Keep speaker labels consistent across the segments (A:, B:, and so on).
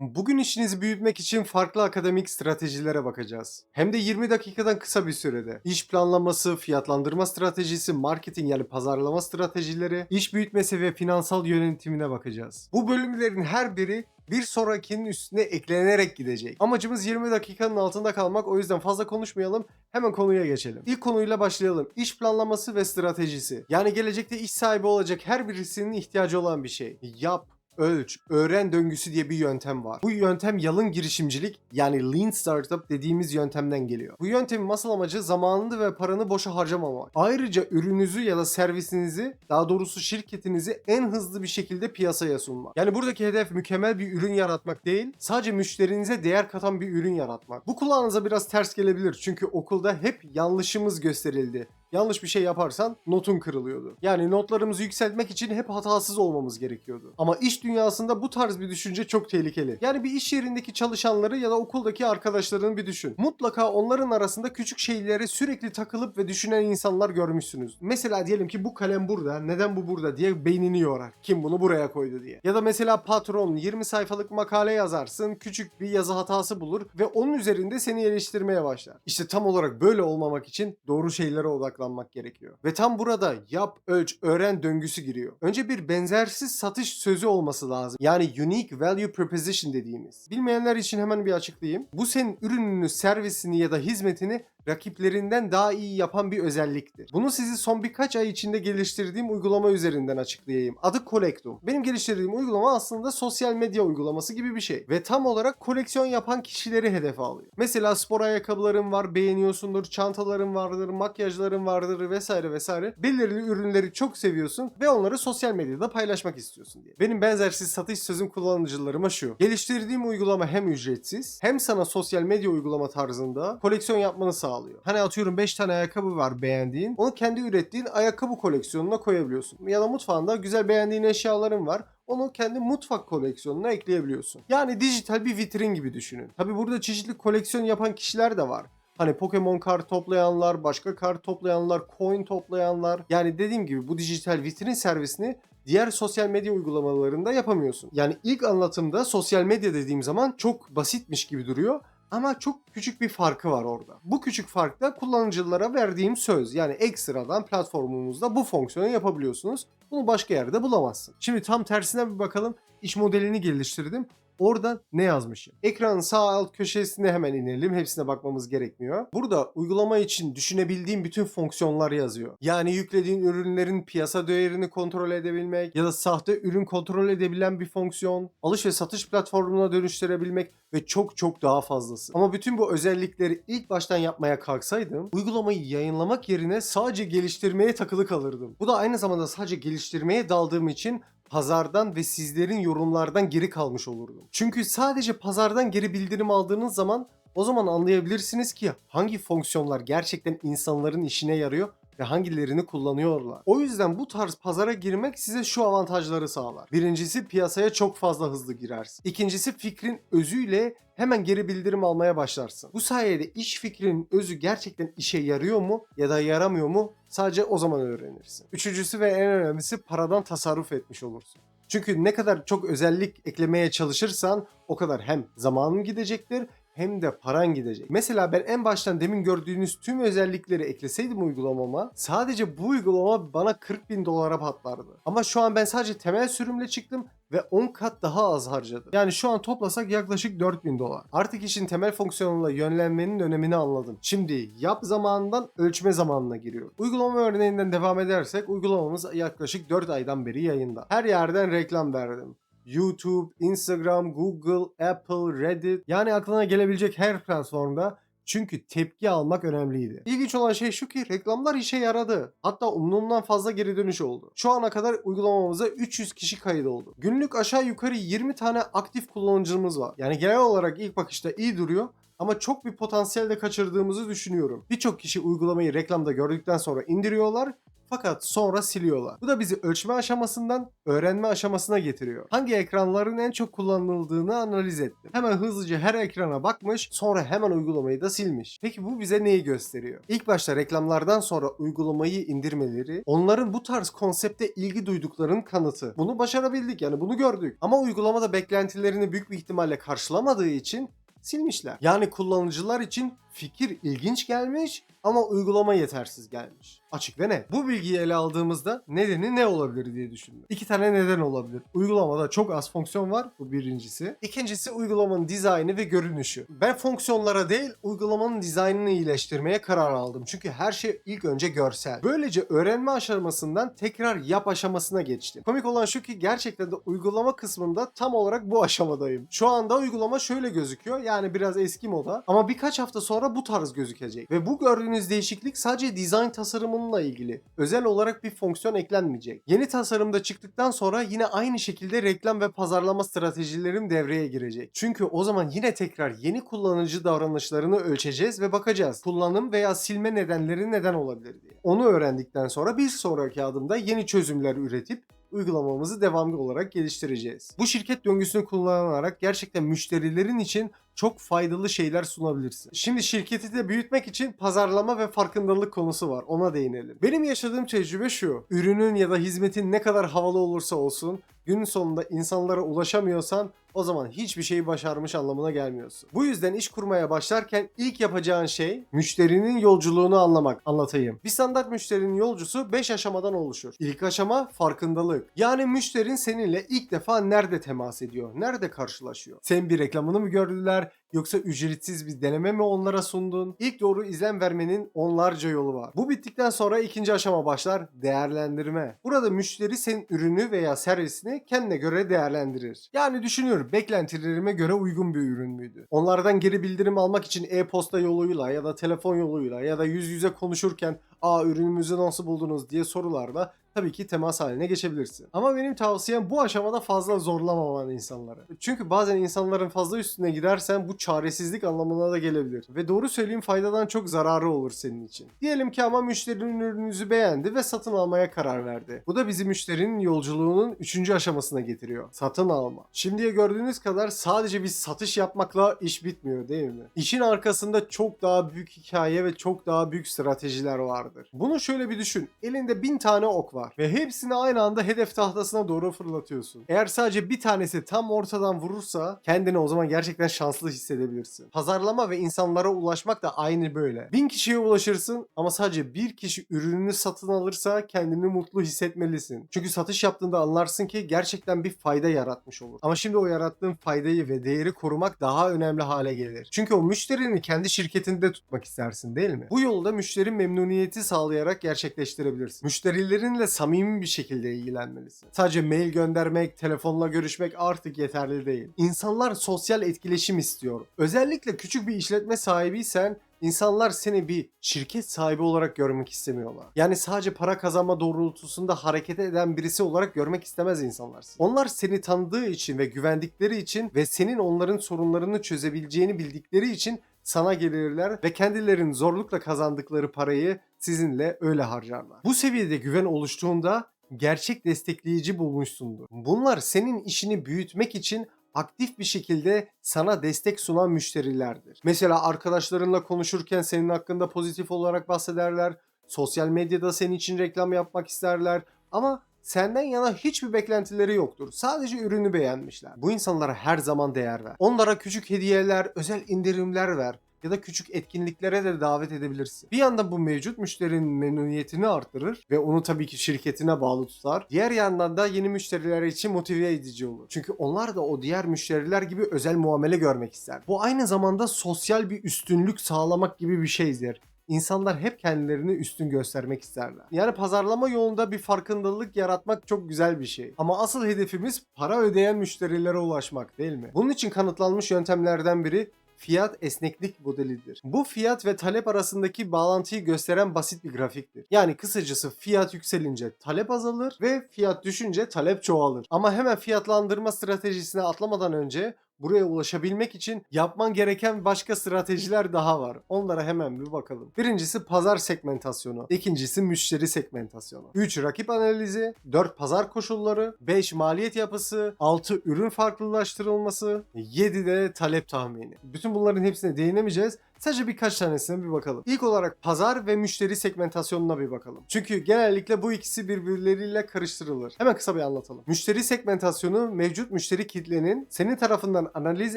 A: Bugün işinizi büyütmek için farklı akademik stratejilere bakacağız. Hem de 20 dakikadan kısa bir sürede. İş planlaması, fiyatlandırma stratejisi, marketing yani pazarlama stratejileri, iş büyütmesi ve finansal yönetimine bakacağız. Bu bölümlerin her biri bir sonrakinin üstüne eklenerek gidecek. Amacımız 20 dakikanın altında kalmak o yüzden fazla konuşmayalım hemen konuya geçelim. İlk konuyla başlayalım. İş planlaması ve stratejisi. Yani gelecekte iş sahibi olacak her birisinin ihtiyacı olan bir şey. Yap, ölç, öğren döngüsü diye bir yöntem var. Bu yöntem yalın girişimcilik yani lean startup dediğimiz yöntemden geliyor. Bu yöntemin asıl amacı zamanını ve paranı boşa harcamamak. Ayrıca ürününüzü ya da servisinizi, daha doğrusu şirketinizi en hızlı bir şekilde piyasaya sunmak. Yani buradaki hedef mükemmel bir ürün yaratmak değil, sadece müşterinize değer katan bir ürün yaratmak. Bu kulağınıza biraz ters gelebilir çünkü okulda hep yanlışımız gösterildi. Yanlış bir şey yaparsan notun kırılıyordu. Yani notlarımızı yükseltmek için hep hatasız olmamız gerekiyordu. Ama iş dünyasında bu tarz bir düşünce çok tehlikeli. Yani bir iş yerindeki çalışanları ya da okuldaki arkadaşlarını bir düşün. Mutlaka onların arasında küçük şeylere sürekli takılıp ve düşünen insanlar görmüşsünüz. Mesela diyelim ki bu kalem burada, neden bu burada diye beynini yorar. Kim bunu buraya koydu diye. Ya da mesela patron 20 sayfalık makale yazarsın, küçük bir yazı hatası bulur ve onun üzerinde seni eleştirmeye başlar. İşte tam olarak böyle olmamak için doğru şeylere odaklanmak gerekiyor. Ve tam burada yap, ölç, öğren döngüsü giriyor. Önce bir benzersiz satış sözü olması lazım. Yani unique value proposition dediğimiz. Bilmeyenler için hemen bir açıklayayım. Bu senin ürününü, servisini ya da hizmetini rakiplerinden daha iyi yapan bir özelliktir. Bunu sizi son birkaç ay içinde geliştirdiğim uygulama üzerinden açıklayayım. Adı Collectum. Benim geliştirdiğim uygulama aslında sosyal medya uygulaması gibi bir şey. Ve tam olarak koleksiyon yapan kişileri hedefe alıyor. Mesela spor ayakkabıların var, beğeniyorsundur, çantaların vardır, makyajların vardır vesaire vesaire. Belirli ürünleri çok seviyorsun ve onları sosyal medyada paylaşmak istiyorsun diye. Benim benzersiz satış sözüm kullanıcılarıma şu. Geliştirdiğim uygulama hem ücretsiz hem sana sosyal medya uygulama tarzında koleksiyon yapmanı sağlıyor. Hani atıyorum 5 tane ayakkabı var beğendiğin. Onu kendi ürettiğin ayakkabı koleksiyonuna koyabiliyorsun. Ya da mutfağında güzel beğendiğin eşyaların var. Onu kendi mutfak koleksiyonuna ekleyebiliyorsun. Yani dijital bir vitrin gibi düşünün. Tabi burada çeşitli koleksiyon yapan kişiler de var. Hani Pokemon kart toplayanlar, başka kart toplayanlar, coin toplayanlar. Yani dediğim gibi bu dijital vitrin servisini diğer sosyal medya uygulamalarında yapamıyorsun. Yani ilk anlatımda sosyal medya dediğim zaman çok basitmiş gibi duruyor. Ama çok küçük bir farkı var orada. Bu küçük fark da kullanıcılara verdiğim söz. Yani ekstradan platformumuzda bu fonksiyonu yapabiliyorsunuz. Bunu başka yerde bulamazsın. Şimdi tam tersine bir bakalım. İş modelini geliştirdim. Orada ne yazmışım? Ekranın sağ alt köşesine hemen inelim. Hepsine bakmamız gerekmiyor. Burada uygulama için düşünebildiğim bütün fonksiyonlar yazıyor. Yani yüklediğin ürünlerin piyasa değerini kontrol edebilmek ya da sahte ürün kontrol edebilen bir fonksiyon, alış ve satış platformuna dönüştürebilmek ve çok çok daha fazlası. Ama bütün bu özellikleri ilk baştan yapmaya kalksaydım uygulamayı yayınlamak yerine sadece geliştirmeye takılı kalırdım. Bu da aynı zamanda sadece geliştirmeye daldığım için pazardan ve sizlerin yorumlardan geri kalmış olurdum. Çünkü sadece pazardan geri bildirim aldığınız zaman o zaman anlayabilirsiniz ki hangi fonksiyonlar gerçekten insanların işine yarıyor ve hangilerini kullanıyorlar. O yüzden bu tarz pazara girmek size şu avantajları sağlar. Birincisi piyasaya çok fazla hızlı girersin. İkincisi fikrin özüyle hemen geri bildirim almaya başlarsın. Bu sayede iş fikrinin özü gerçekten işe yarıyor mu ya da yaramıyor mu sadece o zaman öğrenirsin. Üçüncüsü ve en önemlisi paradan tasarruf etmiş olursun. Çünkü ne kadar çok özellik eklemeye çalışırsan o kadar hem zamanın gidecektir hem de paran gidecek. Mesela ben en baştan demin gördüğünüz tüm özellikleri ekleseydim uygulamama sadece bu uygulama bana 40 bin dolara patlardı. Ama şu an ben sadece temel sürümle çıktım ve 10 kat daha az harcadım. Yani şu an toplasak yaklaşık 4000 dolar. Artık işin temel fonksiyonuyla yönlenmenin önemini anladım. Şimdi yap zamanından ölçme zamanına giriyor. Uygulama örneğinden devam edersek uygulamamız yaklaşık 4 aydan beri yayında. Her yerden reklam verdim. YouTube, Instagram, Google, Apple, Reddit yani aklına gelebilecek her platformda çünkü tepki almak önemliydi. İlginç olan şey şu ki reklamlar işe yaradı. Hatta umduğumdan fazla geri dönüş oldu. Şu ana kadar uygulamamıza 300 kişi kayıt oldu. Günlük aşağı yukarı 20 tane aktif kullanıcımız var. Yani genel olarak ilk bakışta iyi duruyor ama çok bir potansiyel de kaçırdığımızı düşünüyorum. Birçok kişi uygulamayı reklamda gördükten sonra indiriyorlar Fakat sonra siliyorlar. Bu da bizi ölçme aşamasından öğrenme aşamasına getiriyor. Hangi ekranların en çok kullanıldığını analiz ettim. Hemen hızlıca her ekrana bakmış, sonra hemen uygulamayı da silmiş. Peki bu bize neyi gösteriyor? İlk başta reklamlardan sonra uygulamayı indirmeleri, onların bu tarz konsepte ilgi duyduklarının kanıtı. Bunu başarabildik yani bunu gördük. Ama uygulamada beklentilerini büyük bir ihtimalle karşılamadığı için silmişler. Yani kullanıcılar için fikir ilginç gelmiş ama uygulama yetersiz gelmiş. Açık ve net. Bu bilgiyi ele aldığımızda nedeni ne olabilir diye düşündüm. İki tane neden olabilir. Uygulamada çok az fonksiyon var. Bu birincisi. İkincisi uygulamanın dizaynı ve görünüşü. Ben fonksiyonlara değil uygulamanın dizaynını iyileştirmeye karar aldım. Çünkü her şey ilk önce görsel. Böylece öğrenme aşamasından tekrar yap aşamasına geçtim. Komik olan şu ki gerçekten de uygulama kısmında tam olarak bu aşamadayım. Şu anda uygulama şöyle gözüküyor. Yani biraz eski moda. Ama birkaç hafta sonra bu tarz gözükecek. Ve bu gördüğünüz değişiklik sadece dizayn tasarımınla ilgili. Özel olarak bir fonksiyon eklenmeyecek. Yeni tasarımda çıktıktan sonra yine aynı şekilde reklam ve pazarlama stratejilerim devreye girecek. Çünkü o zaman yine tekrar yeni kullanıcı davranışlarını ölçeceğiz ve bakacağız. Kullanım veya silme nedenleri neden olabilir diye. Onu öğrendikten sonra bir sonraki adımda yeni çözümler üretip uygulamamızı devamlı olarak geliştireceğiz. Bu şirket döngüsünü kullanarak gerçekten müşterilerin için çok faydalı şeyler sunabilirsin. Şimdi şirketi de büyütmek için pazarlama ve farkındalık konusu var. Ona değinelim. Benim yaşadığım tecrübe şu. Ürünün ya da hizmetin ne kadar havalı olursa olsun günün sonunda insanlara ulaşamıyorsan o zaman hiçbir şeyi başarmış anlamına gelmiyorsun. Bu yüzden iş kurmaya başlarken ilk yapacağın şey müşterinin yolculuğunu anlamak. Anlatayım. Bir standart müşterinin yolcusu 5 aşamadan oluşur. İlk aşama farkındalık. Yani müşterin seninle ilk defa nerede temas ediyor? Nerede karşılaşıyor? Sen bir reklamını mı gördüler? Yoksa ücretsiz bir deneme mi onlara sundun? İlk doğru izlen vermenin onlarca yolu var. Bu bittikten sonra ikinci aşama başlar değerlendirme. Burada müşteri senin ürünü veya servisini kendine göre değerlendirir. Yani düşünüyorum beklentilerime göre uygun bir ürün müydü? Onlardan geri bildirim almak için e-posta yoluyla ya da telefon yoluyla ya da yüz yüze konuşurken aa ürünümüzü nasıl buldunuz diye sorularla tabii ki temas haline geçebilirsin. Ama benim tavsiyem bu aşamada fazla zorlamaman insanları. Çünkü bazen insanların fazla üstüne gidersen bu çaresizlik anlamına da gelebilir. Ve doğru söyleyeyim faydadan çok zararı olur senin için. Diyelim ki ama müşterinin ürününüzü beğendi ve satın almaya karar verdi. Bu da bizi müşterinin yolculuğunun üçüncü aşamasına getiriyor. Satın alma. Şimdiye gördüğünüz kadar sadece bir satış yapmakla iş bitmiyor değil mi? İşin arkasında çok daha büyük hikaye ve çok daha büyük stratejiler vardır. Bunu şöyle bir düşün. Elinde bin tane ok var ve hepsini aynı anda hedef tahtasına doğru fırlatıyorsun. Eğer sadece bir tanesi tam ortadan vurursa kendini o zaman gerçekten şanslı hissedebilirsin. Pazarlama ve insanlara ulaşmak da aynı böyle. Bin kişiye ulaşırsın ama sadece bir kişi ürününü satın alırsa kendini mutlu hissetmelisin. Çünkü satış yaptığında anlarsın ki gerçekten bir fayda yaratmış olur. Ama şimdi o yarattığın faydayı ve değeri korumak daha önemli hale gelir. Çünkü o müşterini kendi şirketinde tutmak istersin değil mi? Bu yolda müşteri memnuniyeti sağlayarak gerçekleştirebilirsin. Müşterilerinle samimi bir şekilde ilgilenmelisin. Sadece mail göndermek, telefonla görüşmek artık yeterli değil. İnsanlar sosyal etkileşim istiyor. Özellikle küçük bir işletme sahibiysen İnsanlar seni bir şirket sahibi olarak görmek istemiyorlar. Yani sadece para kazanma doğrultusunda hareket eden birisi olarak görmek istemez insanlar. Onlar seni tanıdığı için ve güvendikleri için ve senin onların sorunlarını çözebileceğini bildikleri için sana gelirler ve kendilerinin zorlukla kazandıkları parayı sizinle öyle harcarlar. Bu seviyede güven oluştuğunda gerçek destekleyici bulmuşsundur. Bunlar senin işini büyütmek için aktif bir şekilde sana destek sunan müşterilerdir. Mesela arkadaşlarınla konuşurken senin hakkında pozitif olarak bahsederler. Sosyal medyada senin için reklam yapmak isterler. Ama senden yana hiçbir beklentileri yoktur. Sadece ürünü beğenmişler. Bu insanlara her zaman değer ver. Onlara küçük hediyeler, özel indirimler ver ya da küçük etkinliklere de davet edebilirsin. Bir yandan bu mevcut müşterinin memnuniyetini artırır ve onu tabii ki şirketine bağlı tutar. Diğer yandan da yeni müşteriler için motive edici olur. Çünkü onlar da o diğer müşteriler gibi özel muamele görmek ister. Bu aynı zamanda sosyal bir üstünlük sağlamak gibi bir şeydir. İnsanlar hep kendilerini üstün göstermek isterler. Yani pazarlama yolunda bir farkındalık yaratmak çok güzel bir şey. Ama asıl hedefimiz para ödeyen müşterilere ulaşmak değil mi? Bunun için kanıtlanmış yöntemlerden biri fiyat esneklik modelidir. Bu fiyat ve talep arasındaki bağlantıyı gösteren basit bir grafiktir. Yani kısacası fiyat yükselince talep azalır ve fiyat düşünce talep çoğalır. Ama hemen fiyatlandırma stratejisine atlamadan önce buraya ulaşabilmek için yapman gereken başka stratejiler daha var. Onlara hemen bir bakalım. Birincisi pazar segmentasyonu. İkincisi müşteri segmentasyonu. 3 rakip analizi. 4 pazar koşulları. 5 maliyet yapısı. 6 ürün farklılaştırılması. 7 de talep tahmini. Bütün bunların hepsine değinemeyeceğiz. Sadece birkaç tanesine bir bakalım. İlk olarak pazar ve müşteri segmentasyonuna bir bakalım. Çünkü genellikle bu ikisi birbirleriyle karıştırılır. Hemen kısa bir anlatalım. Müşteri segmentasyonu mevcut müşteri kitlenin senin tarafından analiz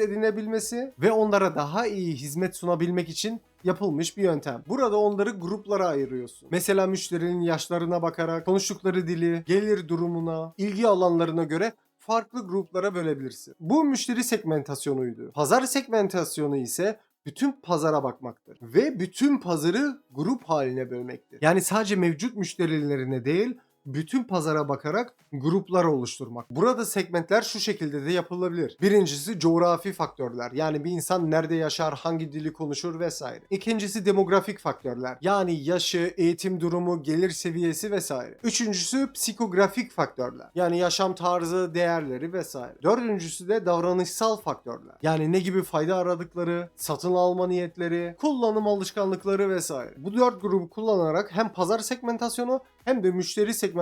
A: edilebilmesi ve onlara daha iyi hizmet sunabilmek için yapılmış bir yöntem. Burada onları gruplara ayırıyorsun. Mesela müşterinin yaşlarına bakarak, konuştukları dili, gelir durumuna, ilgi alanlarına göre farklı gruplara bölebilirsin. Bu müşteri segmentasyonuydu. Pazar segmentasyonu ise bütün pazara bakmaktır ve bütün pazarı grup haline bölmektir. Yani sadece mevcut müşterilerine değil, bütün pazara bakarak gruplar oluşturmak. Burada segmentler şu şekilde de yapılabilir. Birincisi coğrafi faktörler. Yani bir insan nerede yaşar, hangi dili konuşur vesaire. İkincisi demografik faktörler. Yani yaşı, eğitim durumu, gelir seviyesi vesaire. Üçüncüsü psikografik faktörler. Yani yaşam tarzı, değerleri vesaire. Dördüncüsü de davranışsal faktörler. Yani ne gibi fayda aradıkları, satın alma niyetleri, kullanım alışkanlıkları vesaire. Bu dört grubu kullanarak hem pazar segmentasyonu hem de müşteri segmentasyonu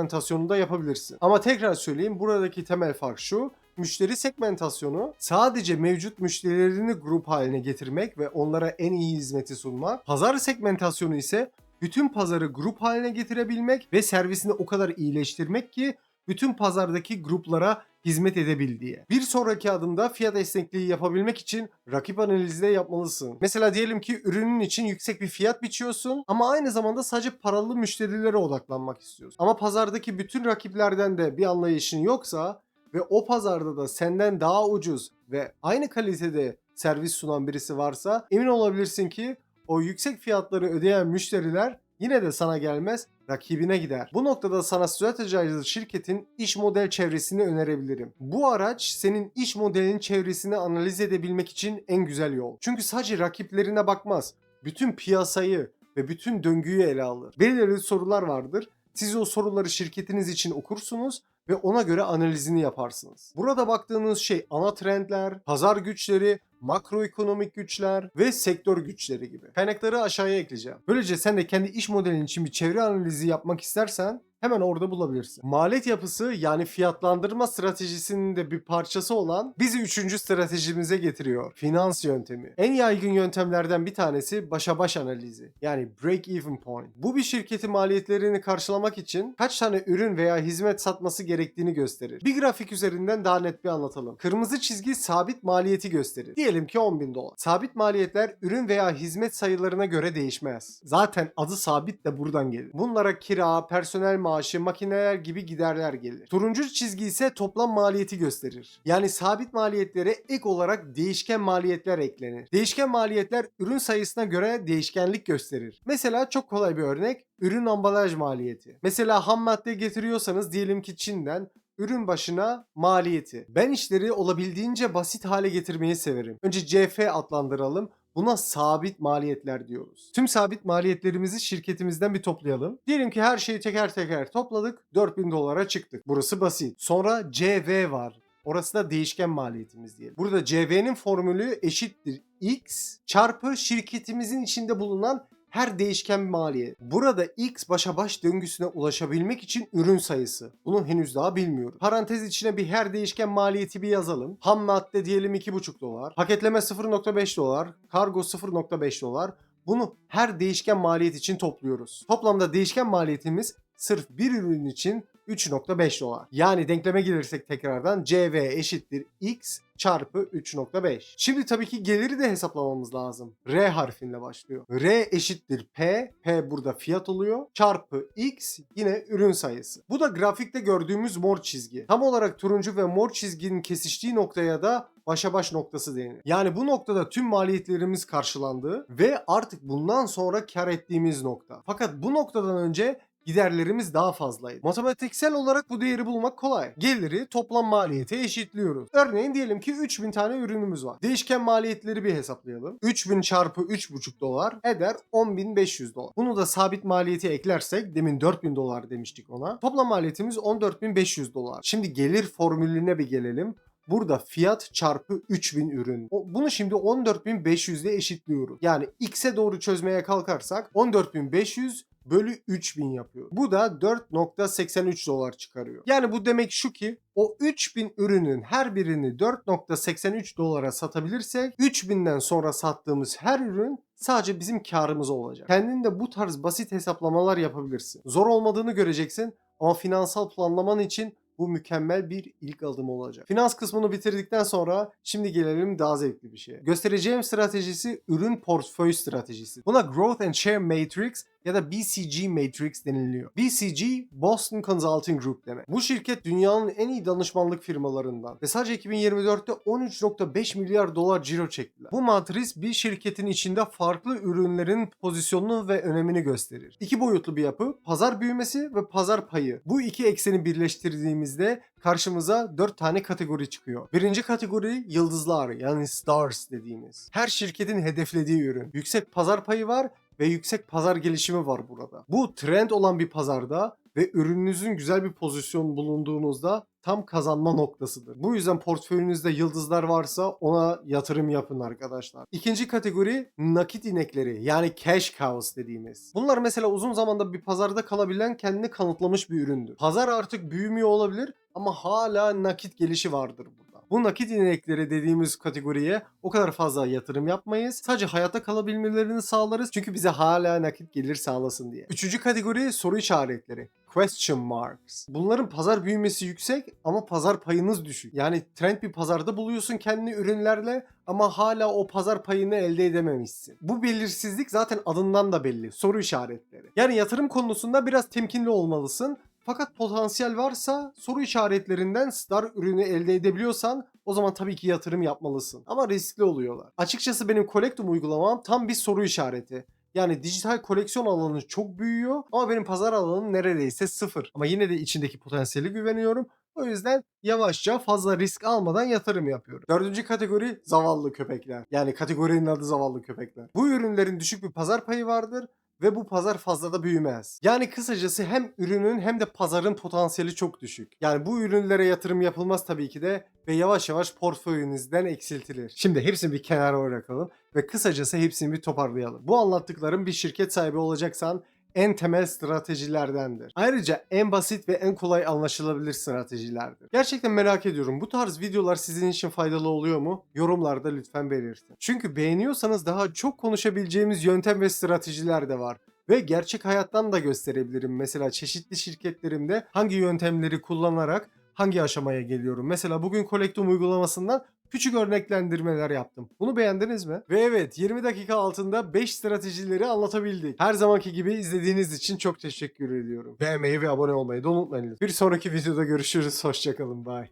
A: da yapabilirsin. Ama tekrar söyleyeyim buradaki temel fark şu. Müşteri segmentasyonu sadece mevcut müşterilerini grup haline getirmek ve onlara en iyi hizmeti sunmak. Pazar segmentasyonu ise bütün pazarı grup haline getirebilmek ve servisini o kadar iyileştirmek ki bütün pazardaki gruplara hizmet edebildiği. Bir sonraki adımda fiyat esnekliği yapabilmek için rakip analizi de yapmalısın. Mesela diyelim ki ürünün için yüksek bir fiyat biçiyorsun ama aynı zamanda sadece paralı müşterilere odaklanmak istiyorsun. Ama pazardaki bütün rakiplerden de bir anlayışın yoksa ve o pazarda da senden daha ucuz ve aynı kalitede servis sunan birisi varsa emin olabilirsin ki o yüksek fiyatları ödeyen müşteriler yine de sana gelmez rakibine gider. Bu noktada sana Strategizer şirketin iş model çevresini önerebilirim. Bu araç senin iş modelinin çevresini analiz edebilmek için en güzel yol. Çünkü sadece rakiplerine bakmaz. Bütün piyasayı ve bütün döngüyü ele alır. Belirli sorular vardır. Siz o soruları şirketiniz için okursunuz ve ona göre analizini yaparsınız. Burada baktığınız şey ana trendler, pazar güçleri, makroekonomik güçler ve sektör güçleri gibi. Kaynakları aşağıya ekleyeceğim. Böylece sen de kendi iş modelin için bir çevre analizi yapmak istersen hemen orada bulabilirsin. Maliyet yapısı yani fiyatlandırma stratejisinin de bir parçası olan bizi üçüncü stratejimize getiriyor. Finans yöntemi. En yaygın yöntemlerden bir tanesi başa baş analizi. Yani break even point. Bu bir şirketin maliyetlerini karşılamak için kaç tane ürün veya hizmet satması gerektiğini gösterir. Bir grafik üzerinden daha net bir anlatalım. Kırmızı çizgi sabit maliyeti gösterir. Diyelim ki 10 bin dolar. Sabit maliyetler ürün veya hizmet sayılarına göre değişmez. Zaten adı sabit de buradan gelir. Bunlara kira, personel maaşı, makineler gibi giderler gelir. Turuncu çizgi ise toplam maliyeti gösterir. Yani sabit maliyetlere ek olarak değişken maliyetler eklenir. Değişken maliyetler ürün sayısına göre değişkenlik gösterir. Mesela çok kolay bir örnek ürün ambalaj maliyeti. Mesela ham madde getiriyorsanız diyelim ki Çin'den ürün başına maliyeti. Ben işleri olabildiğince basit hale getirmeyi severim. Önce CF adlandıralım. Buna sabit maliyetler diyoruz. Tüm sabit maliyetlerimizi şirketimizden bir toplayalım. Diyelim ki her şeyi teker teker topladık. 4000 dolara çıktık. Burası basit. Sonra CV var. Orası da değişken maliyetimiz diyelim. Burada CV'nin formülü eşittir X çarpı şirketimizin içinde bulunan her değişken maliyet. Burada X başa baş döngüsüne ulaşabilmek için ürün sayısı. Bunu henüz daha bilmiyorum. Parantez içine bir her değişken maliyeti bir yazalım. Ham madde diyelim 2,5 dolar. Paketleme 0,5 dolar. Kargo 0,5 dolar. Bunu her değişken maliyet için topluyoruz. Toplamda değişken maliyetimiz sırf bir ürün için 3.5 dolar. Yani denkleme gelirsek tekrardan CV eşittir X çarpı 3.5. Şimdi tabii ki geliri de hesaplamamız lazım. R harfiyle başlıyor. R eşittir P. P burada fiyat oluyor. Çarpı X yine ürün sayısı. Bu da grafikte gördüğümüz mor çizgi. Tam olarak turuncu ve mor çizginin kesiştiği noktaya da başa baş noktası denir. Yani bu noktada tüm maliyetlerimiz karşılandı ve artık bundan sonra kar ettiğimiz nokta. Fakat bu noktadan önce giderlerimiz daha fazlaydı. Matematiksel olarak bu değeri bulmak kolay. Geliri toplam maliyete eşitliyoruz. Örneğin diyelim ki 3000 tane ürünümüz var. Değişken maliyetleri bir hesaplayalım. 3000 çarpı 3,5 dolar eder 10.500 dolar. Bunu da sabit maliyeti eklersek demin 4000 dolar demiştik ona. Toplam maliyetimiz 14.500 dolar. Şimdi gelir formülüne bir gelelim. Burada fiyat çarpı 3000 ürün. Bunu şimdi 14500 ile eşitliyoruz. Yani x'e doğru çözmeye kalkarsak 14500 bölü 3000 yapıyor. Bu da 4.83 dolar çıkarıyor. Yani bu demek şu ki o 3000 ürünün her birini 4.83 dolara satabilirsek 3000'den sonra sattığımız her ürün sadece bizim karımız olacak. Kendin de bu tarz basit hesaplamalar yapabilirsin. Zor olmadığını göreceksin ama finansal planlaman için bu mükemmel bir ilk adım olacak. Finans kısmını bitirdikten sonra şimdi gelelim daha zevkli bir şeye. Göstereceğim stratejisi ürün portföy stratejisi. Buna Growth and Share Matrix ya da BCG Matrix deniliyor. BCG Boston Consulting Group demek. Bu şirket dünyanın en iyi danışmanlık firmalarından ve sadece 2024'te 13.5 milyar dolar ciro çektiler. Bu matris bir şirketin içinde farklı ürünlerin pozisyonunu ve önemini gösterir. İki boyutlu bir yapı, pazar büyümesi ve pazar payı. Bu iki ekseni birleştirdiğimizde karşımıza dört tane kategori çıkıyor. Birinci kategori yıldızlar yani stars dediğimiz. Her şirketin hedeflediği ürün. Yüksek pazar payı var ve yüksek pazar gelişimi var burada. Bu trend olan bir pazarda ve ürününüzün güzel bir pozisyon bulunduğunuzda tam kazanma noktasıdır. Bu yüzden portföyünüzde yıldızlar varsa ona yatırım yapın arkadaşlar. İkinci kategori nakit inekleri yani cash cows dediğimiz. Bunlar mesela uzun zamanda bir pazarda kalabilen kendini kanıtlamış bir üründür. Pazar artık büyümüyor olabilir ama hala nakit gelişi vardır burada. Bu nakit inekleri dediğimiz kategoriye o kadar fazla yatırım yapmayız. Sadece hayatta kalabilmelerini sağlarız çünkü bize hala nakit gelir sağlasın diye. Üçüncü kategori soru işaretleri. Question marks. Bunların pazar büyümesi yüksek ama pazar payınız düşük. Yani trend bir pazarda buluyorsun kendini ürünlerle ama hala o pazar payını elde edememişsin. Bu belirsizlik zaten adından da belli. Soru işaretleri. Yani yatırım konusunda biraz temkinli olmalısın. Fakat potansiyel varsa soru işaretlerinden star ürünü elde edebiliyorsan o zaman tabii ki yatırım yapmalısın. Ama riskli oluyorlar. Açıkçası benim Collectum uygulamam tam bir soru işareti. Yani dijital koleksiyon alanı çok büyüyor ama benim pazar alanım neredeyse sıfır. Ama yine de içindeki potansiyeli güveniyorum. O yüzden yavaşça fazla risk almadan yatırım yapıyorum. Dördüncü kategori zavallı köpekler. Yani kategorinin adı zavallı köpekler. Bu ürünlerin düşük bir pazar payı vardır ve bu pazar fazla da büyümez. Yani kısacası hem ürünün hem de pazarın potansiyeli çok düşük. Yani bu ürünlere yatırım yapılmaz tabii ki de ve yavaş yavaş portföyünüzden eksiltilir. Şimdi hepsini bir kenara bırakalım ve kısacası hepsini bir toparlayalım. Bu anlattıklarım bir şirket sahibi olacaksan en temel stratejilerdendir. Ayrıca en basit ve en kolay anlaşılabilir stratejilerdir. Gerçekten merak ediyorum bu tarz videolar sizin için faydalı oluyor mu? Yorumlarda lütfen belirtin. Çünkü beğeniyorsanız daha çok konuşabileceğimiz yöntem ve stratejiler de var. Ve gerçek hayattan da gösterebilirim. Mesela çeşitli şirketlerimde hangi yöntemleri kullanarak hangi aşamaya geliyorum. Mesela bugün Collectum uygulamasından küçük örneklendirmeler yaptım. Bunu beğendiniz mi? Ve evet 20 dakika altında 5 stratejileri anlatabildik. Her zamanki gibi izlediğiniz için çok teşekkür ediyorum. Beğenmeyi ve abone olmayı da unutmayın. Bir sonraki videoda görüşürüz. Hoşçakalın. Bye.